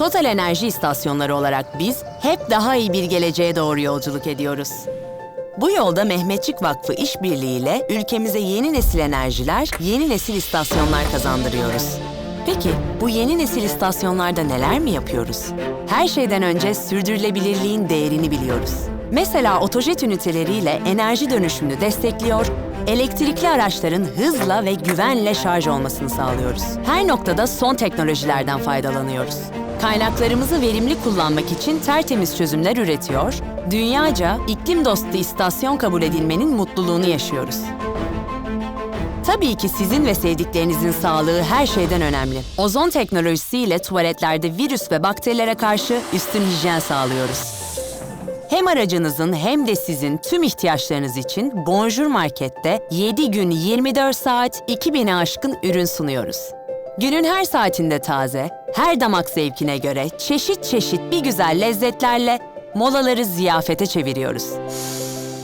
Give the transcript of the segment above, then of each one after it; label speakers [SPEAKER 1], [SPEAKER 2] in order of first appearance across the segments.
[SPEAKER 1] Total Enerji İstasyonları olarak biz hep daha iyi bir geleceğe doğru yolculuk ediyoruz. Bu yolda Mehmetçik Vakfı işbirliğiyle ülkemize yeni nesil enerjiler, yeni nesil istasyonlar kazandırıyoruz. Peki bu yeni nesil istasyonlarda neler mi yapıyoruz? Her şeyden önce sürdürülebilirliğin değerini biliyoruz. Mesela otojet üniteleriyle enerji dönüşümünü destekliyor, elektrikli araçların hızla ve güvenle şarj olmasını sağlıyoruz. Her noktada son teknolojilerden faydalanıyoruz. Kaynaklarımızı verimli kullanmak için tertemiz çözümler üretiyor, dünyaca iklim dostu istasyon kabul edilmenin mutluluğunu yaşıyoruz. Tabii ki sizin ve sevdiklerinizin sağlığı her şeyden önemli. Ozon teknolojisiyle tuvaletlerde virüs ve bakterilere karşı üstün hijyen sağlıyoruz. Hem aracınızın hem de sizin tüm ihtiyaçlarınız için Bonjour Market'te 7 gün 24 saat 2000'e aşkın ürün sunuyoruz. Günün her saatinde taze, her damak zevkine göre çeşit çeşit bir güzel lezzetlerle molaları ziyafete çeviriyoruz.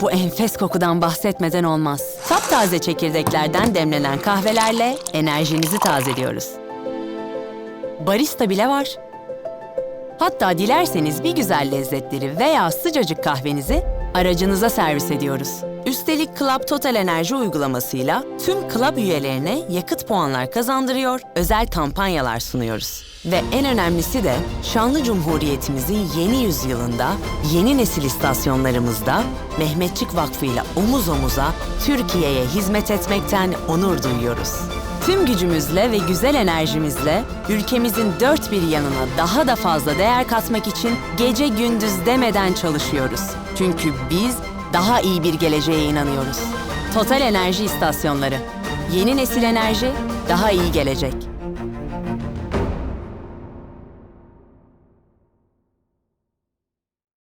[SPEAKER 1] Bu enfes kokudan bahsetmeden olmaz. Taptaze çekirdeklerden demlenen kahvelerle enerjinizi tazeliyoruz. Barista bile var. Hatta dilerseniz bir güzel lezzetleri veya sıcacık kahvenizi aracınıza servis ediyoruz. Üstelik Club Total Enerji uygulamasıyla tüm club üyelerine yakıt puanlar kazandırıyor, özel kampanyalar sunuyoruz. Ve en önemlisi de şanlı cumhuriyetimizin yeni yüzyılında yeni nesil istasyonlarımızda Mehmetçik Vakfı ile omuz omuza Türkiye'ye hizmet etmekten onur duyuyoruz. Tüm gücümüzle ve güzel enerjimizle ülkemizin dört bir yanına daha da fazla değer katmak için gece gündüz demeden çalışıyoruz. Çünkü biz daha iyi bir geleceğe inanıyoruz. Total Enerji İstasyonları. Yeni nesil enerji, daha iyi gelecek.